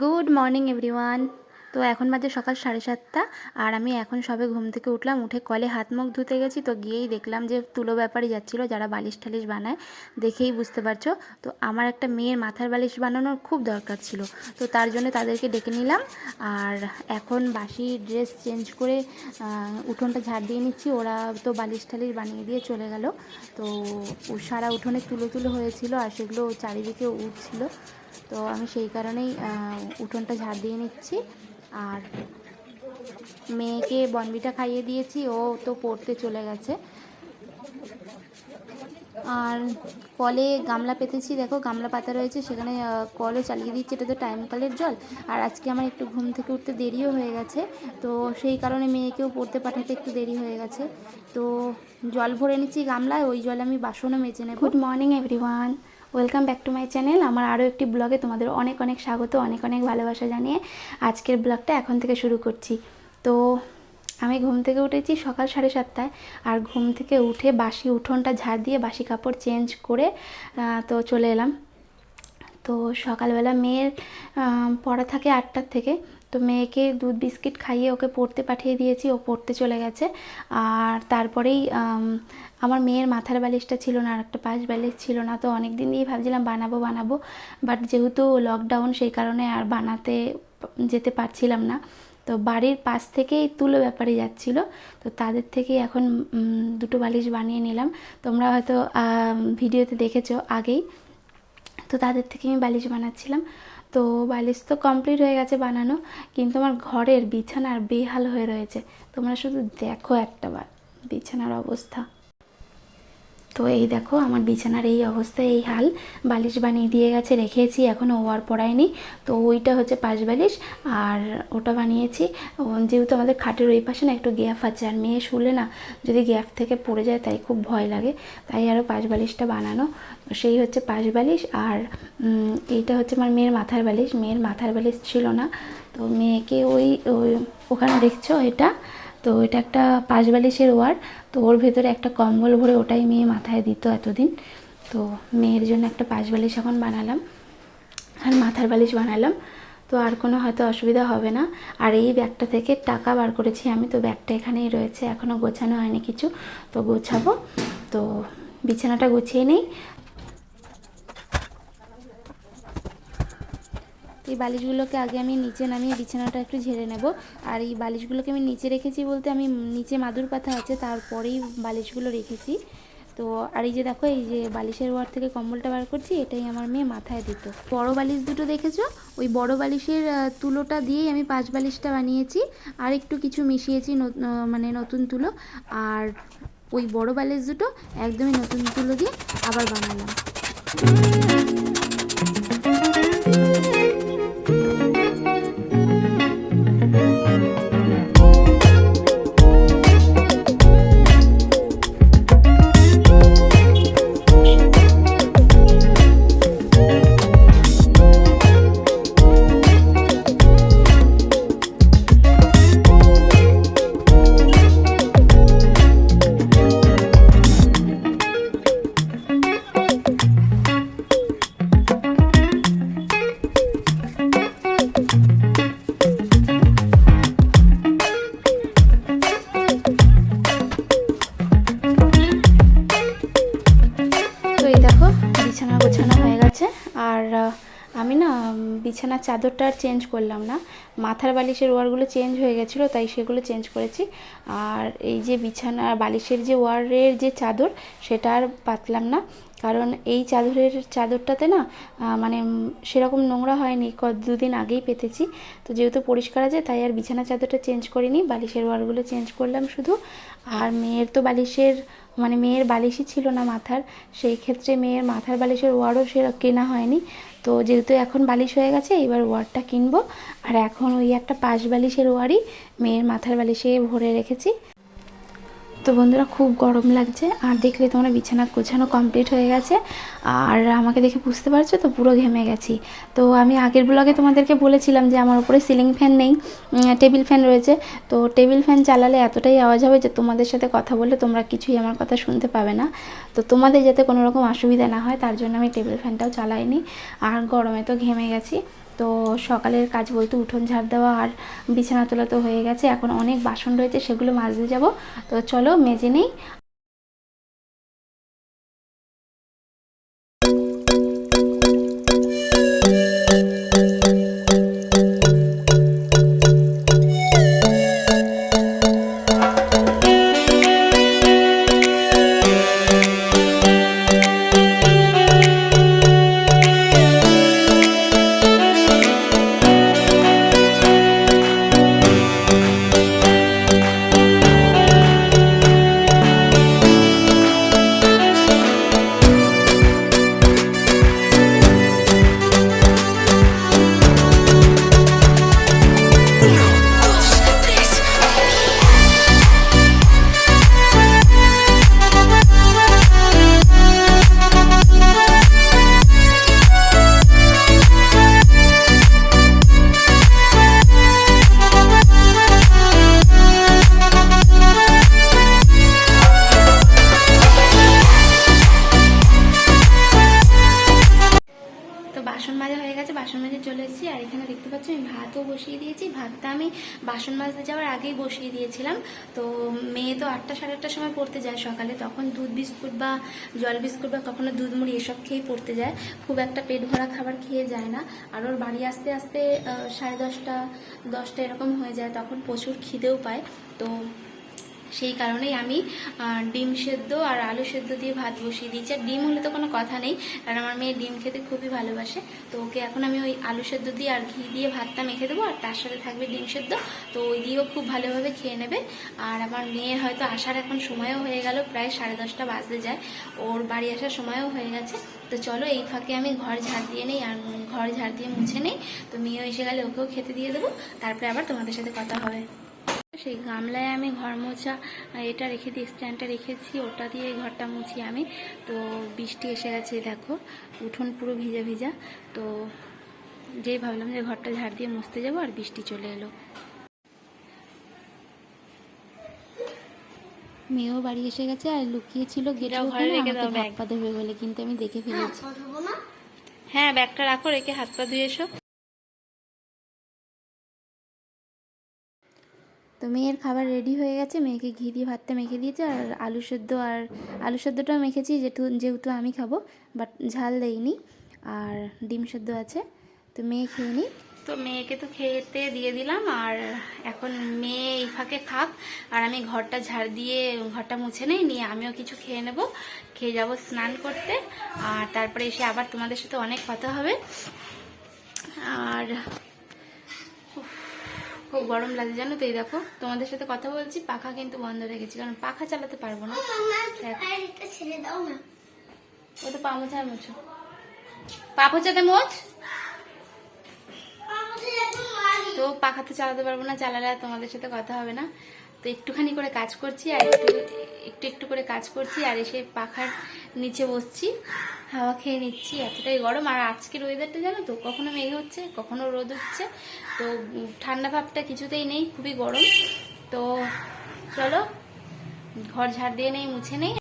Good morning everyone. তো এখন বাজে সকাল সাড়ে সাতটা, আর আমি এখন সবে ঘুম থেকে উঠলাম, উঠে কলে হাত মুখ ধুতে গেছি, তো গিয়েই দেখলাম যে তুলো ব্যাপারই যাচ্ছিল, যারা বালিশ টালিশ বানায়, দেখেই বুঝতে পারছ। তো আমার একটা মেয়ের মাথার বালিশ বানানোর খুব দরকার ছিল, তো তার জন্য তাদেরকে ডেকে নিলাম, আর এখন বাসি ড্রেস চেঞ্জ করে উঠোনটা ঝাড় দিয়ে নিচ্ছি, ওরা তো বালিশ টালিশ বানিয়ে দিয়ে চলে গেল। তো সারা উঠোনে তুলো তুলো হয়েছিল, আর সেগুলো চারিদিকে উঠছিল। তো আমি সেই কারণেই উঠোনটা ঝাড় দিয়ে নিচ্ছি। আর মেয়েকে বনবিটা খাইয়ে দিয়েছি, ও তো পড়তে চলে গেছে। আর কলে গামলা পেতেছি, দেখো গামলা পাতা রয়েছে, সেখানে কলও চালিয়ে দিচ্ছি, এটা তো টাইম কলের জল। আর আজকে আমার একটু ঘুম থেকে উঠতে দেরিও হয়ে গেছে, তো সেই কারণে মেয়েকেও পড়তে পাঠাতে একটু দেরি হয়ে গেছে। তো জল ভরে নিচ্ছি গামলায়, ওই জল আমি বাসনও মেজে নেব। Good morning everyone welcome back to my channel আমার আরও একটি ব্লগে তোমাদের অনেক অনেক স্বাগত, অনেক অনেক ভালোবাসা জানিয়ে আজকের ব্লগটা এখন থেকে শুরু করছি। তো আমি ঘুম থেকে উঠেছি সকাল সাড়ে সাতটায়, আর ঘুম থেকে উঠে বাসি উঠোনটা ঝাড় দিয়ে বাসি কাপড় চেঞ্জ করে তো চলে এলাম। তো সকালবেলা মেয়ের পড়া থাকে আটটার থেকে তো মেয়েকে দুধ বিস্কিট খাইয়ে ওকে পড়তে পাঠিয়ে দিয়েছি, ও পড়তে চলে গেছে। আর তারপরেই আমার মেয়ের মাথার বালিশটা ছিল না, আর একটা পাশ বালিশ ছিল না, তো অনেক দিন দিয়েই ভাবছিলাম বানাবো বানাবো। বাট যেহেতু লকডাউন সেই কারণে আর বানাতে যেতে পারছিলাম না। তো বাড়ির পাশ থেকেই তুলো ব্যাপারে যাচ্ছিল, তো তাদের থেকেই এখন দুটো বালিশ বানিয়ে নিলাম। তোমরা হয়তো ভিডিওতে দেখেছ আগেই। তো তাদের থেকে আমি বালিশ বানাচ্ছিলাম। তো বালিশ তো কমপ্লিট হয়ে গেছে বানানো, কিন্তু আমার ঘরের বিছানার বেহাল হয়ে রয়েছে। তোমরা শুধু দেখো একটা বার বিছানার অবস্থা। তো এই দেখো, আমার বিছানার এই অবস্থায় এই হাল বালিশ বানিয়ে দিয়ে গেছে, রেখেছি এখনও ওয়ার পড়ায়নি। তো ওইটা হচ্ছে পাশ বালিশ, আর ওটা বানিয়েছি। যেহেতু আমাদের খাটের ওই পাশে না একটু গ্যাপ আছে, আর মেয়ে শুলে না, যদি গ্যাপ থেকে পড়ে যায় তাই খুব ভয় লাগে, তাই আরও পাশ বালিশটা বানানো। সেই হচ্ছে পাশ বালিশ, আর এইটা হচ্ছে আমার মেয়ের মাথার বালিশ। মেয়ের মাথার বালিশ ছিল না, তো মেয়েকে ওই ওই, ওখানে দেখছ এটা? তো এটা একটা পাঁচ বালিশের ওয়ার তো ওর ভেতরে একটা কম্বল ভরে ওটাই মেয়ে মাথায় দিত এতদিন। তো মেয়ের জন্য একটা পাঁচ বালিশ এখন বানালাম, আর মাথার বালিশ বানালাম। তো আর কোনো হয়তো অসুবিধা হবে না। আর এই ব্যাগটা থেকে টাকা বার করেছি আমি, তো ব্যাগটা এখানেই রয়েছে এখনও গোছানো হয়নি কিছু। তো গোছাবো। তো বিছানাটা গুছিয়ে নেই এই বালিশগুলোকে আগে আমি নিচে নামিয়ে বিছানাটা একটু ঝেড়ে নেব। আর এই বালিশগুলোকে আমি নিচে রেখেছি বলতে আমি নিচে মাদুর পাতা আছে, তারপরেই বালিশগুলো রেখেছি। তো আর এই যে দেখো, এই যে বালিশের ওয়ার থেকে কম্বলটা বার করছি, এটাই আমার মেয়ে মাথায় দিত। বড় বালিশ দুটো দেখেছ? ওই বড় বালিশের তুলোটা দিয়েই আমি পাঁচ বালিশটা বানিয়েছি। আর একটু কিছু মিশিয়েছি মানে নতুন তুলো। আর ওই বড় বালিশ দুটো একদমই নতুন তুলো দিয়ে আবার বানালাম। চাদরটা আর চেঞ্জ করলাম না। মাথার বালিশের ওয়ারগুলো চেঞ্জ হয়ে গেছিল, তাই সেগুলো চেঞ্জ করেছি। আর এই যে বিছানা, বালিশের যে ওয়ারের যে চাদর, সেটা আর পাতলাম না। কারণ এই চাদরের চাদরটাতে না মানে সেরকম নোংরা হয়নি ক দুদিন আগেই পেতেছি। তো যেহেতু পরিষ্কার আছে, তাই আর বিছানা চাদরটা চেঞ্জ করিনি, বালিশের ওয়ারগুলো চেঞ্জ করলাম শুধু। আর মেয়ের তো বালিশের মানে মেয়ের বালিশই ছিল না মাথার, সেই ক্ষেত্রে মেয়ের মাথার বালিশের ওয়ারও সে কেনা হয়নি। তো যেহেতু এখন বালিশ হয়ে গেছে, এবার ওয়ারটা কিনবো। আর এখন ওই একটা পাশ বালিশের ওয়ারই, মেয়ের মাথার বালিশে ভরে রেখেছি। তো বন্ধুরা খুব গরম লাগছে, আর দেখলে তোমরা বিছানা গোছানো কমপ্লিট হয়ে গেছে। আর আমাকে দেখে বুঝতে পারছ তো পুরো ঘেমে গেছি। তো আমি আগের ব্লগে তোমাদেরকে বলেছিলাম যে আমার উপরে সিলিং ফ্যান নেই টেবিল ফ্যান রয়েছে। তো টেবিল ফ্যান চালালে এতটাই আওয়াজ হবে যে তোমাদের সাথে কথা বললে তোমরা কিছুই আমার কথা শুনতে পাবে না। তো তোমাদের যাতে কোনো রকম অসুবিধা না হয়, তার জন্য আমি টেবিল ফ্যানটাও চালাইনি। আর গরমে তো ঘেমে গেছি। তো সকালের কাজ বলতে উঠোন ঝাড় দেওয়া আর বিছানা তোলা তো হয়ে গেছে, এখন অনেক বাসন রয়েছে, সেগুলো মাজতে যাব। তো চলো মেজে নেই আটটার সময় পড়তে যায় সকালে, তখন দুধ বিস্কুট বা জল বিস্কুট বা কখনো দুধ মুড়ি এসব খেয়েই পড়তে যায়। খুব একটা পেট ভরা খাবার খেয়ে যায় না। আর ওর বাড়ি আসতে আসতে সাড়ে দশটা দশটা এরকম হয়ে যায়, তখন প্রচুর খিদেও পায়। তো সেই কারণেই আমি ডিম সেদ্ধ আর আলু সেদ্ধ দিয়ে ভাত বসিয়ে দিয়েছি। আর ডিম হলে তো কোনো কথা নেই, কারণ আমার মেয়ে ডিম খেতে খুবই ভালোবাসে। তো ওকে এখন আমি ওই আলু সেদ্ধ দিয়ে আর ঘি দিয়ে ভাতটা মেখে দেবো, আর তার সাথে থাকবে ডিম সেদ্ধ। তো ওই দিয়েও খুব ভালোভাবে খেয়ে নেবে। আর আমার মেয়ের হয়তো আসার এখন সময়ও হয়ে গেল, প্রায় সাড়ে দশটা বাজতে যায়। ওর বাড়ি আসার সময়ও হয়ে গেছে। তো চলো এই ফাঁকে আমি ঘর ঝাড় দিয়ে নেই আর ঘর ঝাড় দিয়ে মুছে নেই। তো মেয়েও এসে গেলে ওকেও খেতে দিয়ে দেবো। তারপরে আবার তোমাদের সাথে কথা হবে। সেই গামলায় আমি ঘর মোছা এটা রেখে দিই স্ট্যান্ডটা রেখেছি ওটা দিয়ে ঘরটা মুছি আমি। তো বৃষ্টি এসে গেছে দেখো উঠোন পুরো ভিজা ভিজা। তো যেই ভাবলাম যে ঘরটা ঝাড় দিয়ে মুছতে যাব আর বৃষ্টি চলে এলো। মেয়েও বাড়ি এসে গেছে আর লুকিয়েছিল ব্যাগ। পা দেবে বলে কিন্তু আমি দেখে ফেলেছি। হ্যাঁ ব্যাগটা রাখো রেখে হাত পা ধুয়ে এসো। তো মেয়ের খাবার রেডি হয়ে গেছে। মেয়েকে ঘি দিয়ে ভাতটা মেখে দিয়েছে আর আলু সেদ্ধ আর আলু সেদ্ধটাও মেখেছি, যেহেতু যেহেতু আমি খাব বাট ঝাল দেইনি। আর ডিম সেদ্ধ আছে, তো মেয়ে খেয়ে নিই তো মেয়েকে তো খেতে দিয়ে দিলাম, আর এখন মেয়ে এই ফাঁকে খাক। আর আমি ঘরটা ঝাড় দিয়ে, ঘরটা মুছে নেই, নিয়ে আমিও কিছু খেয়ে নেব। খেয়ে যাব স্নান করতে। আর তারপরে এসে আবার তোমাদের সাথে অনেক কথা হবে। আর খুব গরম লাগে জানো তো? এই দেখো তোমাদের সাথে কথা বলছি পাখা কিন্তু বন্ধ রেখেছি কারণ পাখা চালাতে পারব না। ও তো পা মোছা। মুছো পা পোছাতে মোছ তো পাখা তো চালাতে পারব না চালালে তোমাদের সাথে কথা হবে না। তো একটুখানি করে কাজ করছি আর একটু একটু একটু করে কাজ করছি আর এসে পাখার নিচে বসছি। হাওয়া খেয়ে নিচ্ছি, এতটাই গরম। আর আজকের ওয়েদারটা জানো তো, কখনো মেঘ হচ্ছে, কখনো রোদ হচ্ছে। তো ঠান্ডা ভাবটা কিছুতেই নেই, খুবই গরম। তো, চলো, ঘর ঝাড় দিয়ে নেই, মুছে নেই।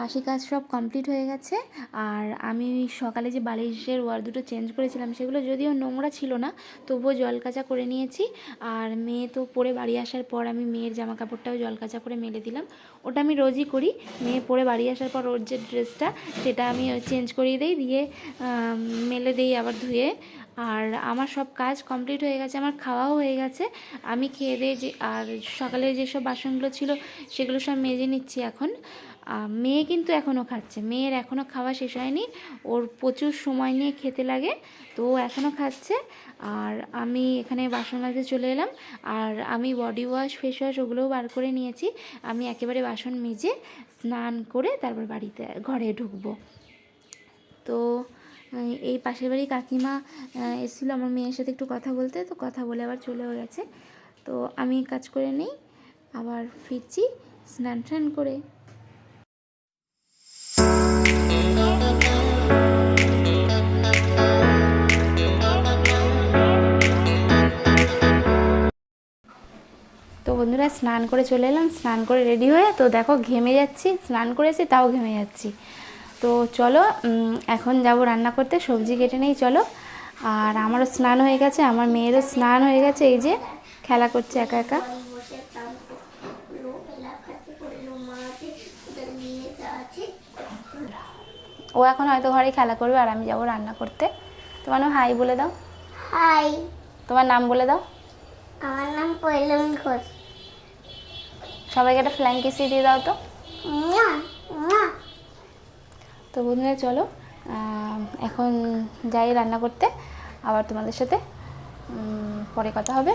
বাসি কাজ সব কমপ্লিট হয়ে গেছে। আর আমি সকালে যে বালিশের ওয়ার দুটো চেঞ্জ করেছিলাম, সেগুলো যদিও নোংরা ছিল না, তবুও জল কাচা করে নিয়েছি। আর মেয়ে তো পরে বাড়ি আসার পর আমি মেয়ের জামা কাপড়টাও জল কাচা করে মেলে দিলাম। ওটা আমি রোজই করি। মেয়ে পরে বাড়ি আসার পর ওর যে ড্রেসটা, সেটা আমি চেঞ্জ করিয়ে দিই, দিয়ে মেলে দিই আবার ধুয়ে। আর আমার সব কাজ কমপ্লিট হয়ে গেছে, আমার খাওয়াও হয়ে গেছে। আমি খেয়ে দিয়ে যে, আর সকালে যেসব বাসনগুলো ছিল, সেগুলো সব মেজে নিচ্ছি এখন। মেয়ে কিন্তু এখনও খাচ্ছে। মেয়ের এখনও খাওয়া শেষ হয়নি। ওর প্রচুর সময় নিয়ে খেতে লাগে। তো ও এখনও খাচ্ছে। আর আমি এখানে বাসন মাজতে চলে এলাম। আর আমি বডি ওয়াশ ফেস ওয়াশ ওগুলোও বার করে নিয়েছি। আমি একেবারে বাসন মেজে স্নান করে তারপর বাড়িতে, ঘরে ঢুকবো। তো এই পাশের বাড়ি কাকিমা এসেছিল আমার মেয়ের সাথে একটু কথা বলতে। তো কথা বলে আবার চলেও গেছে। তো আমি কাজ করে নেই। আবার ফিরছি স্নান টান করে। বন্ধুরা স্নান করে চলে এলাম স্নান করে রেডি হয়ে তো দেখো ঘেমে যাচ্ছি স্নান করেছি তাও ঘেমে যাচ্ছি। তো চলো এখন যাব রান্না করতে সবজি কেটে নেই চলো। আর আমারও স্নান হয়ে গেছে আমার মেয়েরও স্নান হয়ে গেছে এই যে খেলা করছে একা একা। ও এখন হয়তো ঘরে খেলা করবে আর আমি যাব রান্না করতে। তোমার নাম হাই বলে দাও। হাই। তোমার নাম বলে দাও। আমার নাম পৈলম ঘোষ। সবাইকে একটা ফ্ল্যাং কিসি দিয়ে দাও তো। তো বন্ধুরা চলো এখন যাই রান্না করতে। আবার তোমাদের সাথে পরে কথা হবে।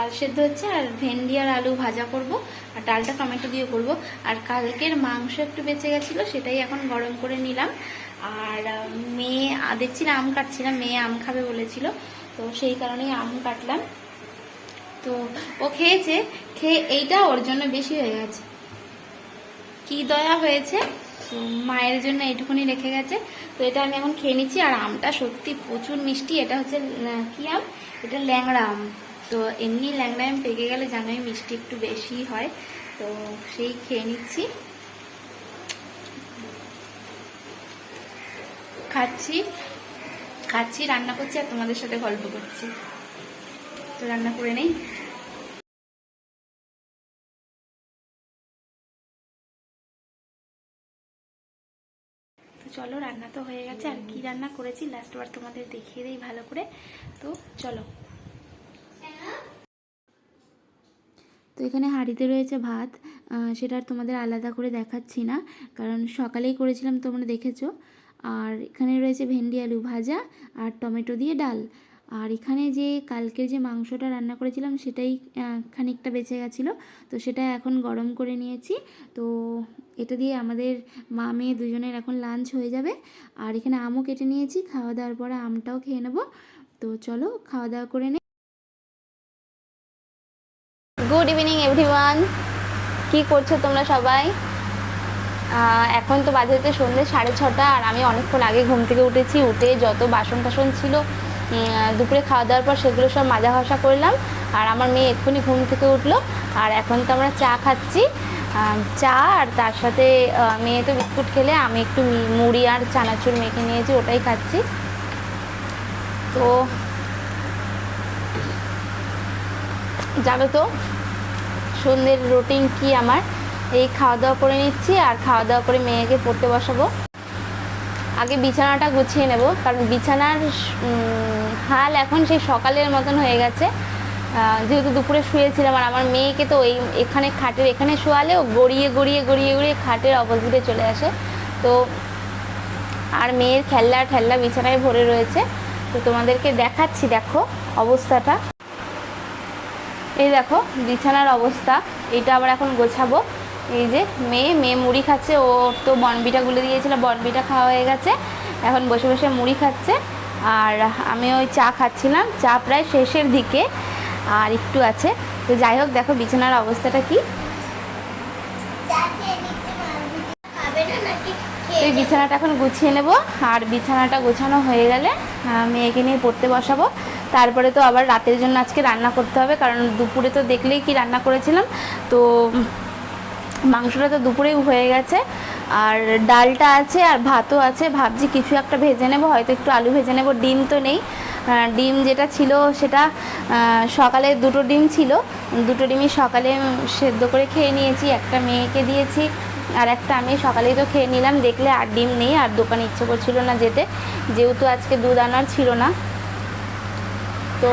ডাল সেদ্ধ হচ্ছে, আর ভেন্ডি আর আলু ভাজা করব। আর ডালটা টমেটো দিয়ে করব। আর কালকের মাংস একটু বেঁচে গেছিল, সেটাই এখন গরম করে নিলাম। আর মেয়ে দেখছি না আম কাটছিলাম মেয়ে আম খাবে বলেছিল। তো সেই কারণেই আম কাটলাম। তো ও খেয়েছে, খেয়ে এইটা ওর জন্য বেশি হয়ে গেছে। কি দয়া হয়েছে মায়ের জন্য এইটুকুনি রেখে গেছে। তো এটা আমি এখন খেয়ে নিচ্ছি, আর আমটা সত্যি প্রচুর মিষ্টি, এটা হচ্ছে কি আম? এটা ল্যাংড়া আম। তো এমনি ল্যাংড়া আম পেকে গেলে জানোই মিষ্টি একটু বেশি হয়, তো সেই খেয়ে নিচ্ছি। খাচ্ছি খাচ্ছি, রান্না করছি আর তোমাদের সাথে গল্প করছি। তো রান্না করে নেই। চলো, রান্না তো হয়ে গেছে। আর কি রান্না করেছি লাস্ট বার তোমাদের দেখিয়ে দিই ভালো করে। তো চলো। তো এখানে হাঁড়িতে রয়েছে ভাত সেটা আর তোমাদের আলাদা করে দেখাচ্ছি না, কারণ সকালেই করেছিলাম তোমরা দেখেছ। আর এখানে রয়েছে ভেন্ডি আলু ভাজা আর টমেটো দিয়ে ডাল। আর এখানে যে কালকের যে মাংসটা রান্না করেছিলাম সেটাই খানিকটা বেঁচে গেছিল, তো সেটা এখন গরম করে নিয়েছি। তো এটা দিয়ে আমাদের মা মেয়ে দুজনের এখন লাঞ্চ হয়ে যাবে। আর এখানে আমও কেটে নিয়েছি, খাওয়া দাওয়ার পরে আমটাও খেয়ে নেব। তো চলো খাওয়া দাওয়া করে নে গুড ইভিনিং এভরিওয়ান কি করছ তোমরা সবাই? এখন তো বাজে হচ্ছে সন্ধ্যে সাড়ে ছটা, আর আমি অনেকক্ষণ আগে ঘুম থেকে উঠেছি, উঠে যত বাসন টাসন ছিল দুপুরে খাওয়া দাওয়ার পর সেগুলো সব মাজা ঘষা করলাম, আর আমার মেয়ে এক্ষুনি ঘুম থেকে উঠল, আর এখন তো আমরা চা খাচ্ছি। চা, আর তার সাথে মেয়ে তো বিস্কুট খেলে, আমি একটু মুড়ি আর চানাচুর মেখে নিয়েছি, ওটাই খাচ্ছি। তো, জানো তো সন্ধ্যের রুটিন কি আমার? এই খাওয়া দাওয়া করে নিচ্ছি আর খাওয়া দাওয়া করে মেয়েকে পড়তে বসাবো। আগে বিছানাটা গুছিয়ে নেব, কারণ বিছানার হাল এখন সেই সকালের মতন হয়ে গেছে। যেহেতু দুপুরে শুয়েছিলাম আর আমার মেয়েকে তো এই এখানে খাটের এখানে শোয়ালেও গড়িয়ে গড়িয়ে গড়িয়ে গড়িয়ে খাটের অপোজিটে চলে আসে। তো আর মেয়ের খেলনা ঠেল্লা বিছানায় ভরে রয়েছে। তো তোমাদেরকে দেখাচ্ছি, দেখো অবস্থাটা। এই দেখো, বিছানার অবস্থা। এটা আবার এখন গোছাবো। এই যে মেয়ে মেয়ে মুড়ি খাচ্ছে। ও তো বনবিটা গুলে দিয়েছিল, বনবিটা খাওয়া হয়ে গেছে। এখন বসে বসে মুড়ি খাচ্ছে। আর আমি ওই চা খাচ্ছিলাম। চা প্রায় শেষের দিকে। আর একটু আছে। তো যাই হোক, দেখো বিছানার অবস্থাটা কি। এই বিছানাটা এখন গুছিয়ে নেব। আর বিছানাটা গোছানো হয়ে গেলে মেয়েকে নিয়ে পড়তে বসাবো। তারপরে তো আবার রাতের জন্য আজকে রান্না করতে হবে, কারণ দুপুরে তো দেখলেই কি রান্না করেছিলাম। তো মাংসটা তো দুপুরেই হয়ে গেছে, আর ডালটা আছে আর ভাতও আছে। ভাবছি কিছু একটা ভেজে নেব, হয়তো একটু আলু ভেজে নেব, ডিম তো নেই। ডিম যেটা ছিল সেটা সকালে দুটো ডিম ছিল। দুটো ডিমই সকালে সেদ্ধ করে খেয়ে নিয়েছি, একটা মেয়েকে দিয়েছি, আর একটা আমি সকালেই তো খেয়ে নিলাম। দেখলে আর ডিম নেই, আর দোকানে ইচ্ছে করছিল না যেতে। যেহেতু আজকে দুধ আনার ছিল না তো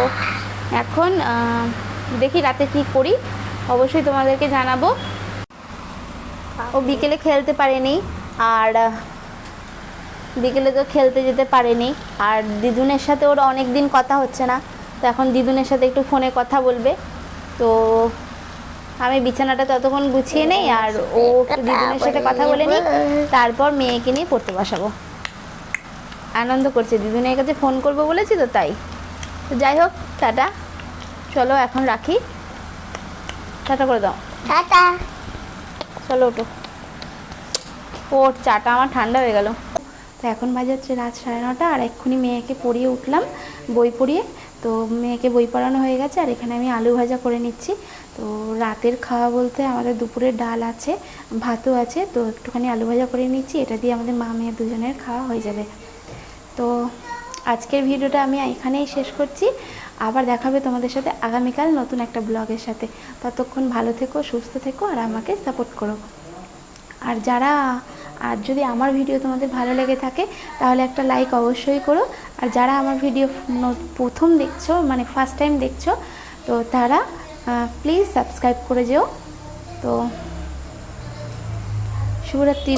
এখন দেখি রাতে কি করি। অবশ্যই তোমাদেরকে জানাব। ও বিকেলে খেলতে পারেনি, আর বিকেলে তো খেলতে যেতে পারেনি। আর দিদুনের সাথে ওর অনেক দিন কথা হচ্ছে না, তো এখন দিদুনের সাথে একটু ফোনে কথা বলবে। তো আমি বিছানাটা ততক্ষণ গুছিয়ে নেই, আর ও দিদুনের সাথে কথা বলে নিই, তারপর মেয়েকে নিয়ে পড়তে বসাবো। আনন্দ করছে, দিদুনের কাছে ফোন করব বলেছি তো তাই। তো যাই হোক টাটা। চলো এখন রাখি। টাটা করে দাও। টাটা। চলো ওটো ওর চাটা আমার ঠান্ডা হয়ে গেল। তো এখন বাজে হচ্ছে রাত সাড়ে নটা আর এক্ষুনি মেয়েকে পড়িয়ে উঠলাম বই পড়িয়ে। তো মেয়েকে বই পড়ানো হয়ে গেছে আর এখানে আমি আলু ভাজা করে নিচ্ছি। তো রাতের খাওয়া বলতে আমাদের দুপুরে ডাল আছে ভাতও আছে তো একটুখানি আলু ভাজা করে নিচ্ছি। এটা দিয়ে আমাদের মা মেয়ে দুজনের খাওয়া হয়ে যাবে। তো আজকের ভিডিওটা আমি এখানেই শেষ করছি। আবার দেখাবে তোমাদের সাথে আগামীকাল নতুন একটা ব্লগের সাথে। ততক্ষণ ভালো থেকো, সুস্থ থেকো, আর আমাকে সাপোর্ট করো। আর যারা, আর যদি আমার ভিডিও তোমাদের ভালো লেগে থাকে, তাহলে একটা লাইক অবশ্যই করো। আর যারা আমার ভিডিও প্রথম দেখছ মানে ফার্স্ট টাইম দেখছ, তো তারা প্লিজ সাবস্ক্রাইব করে যেও। তো, শুভরাত্রি।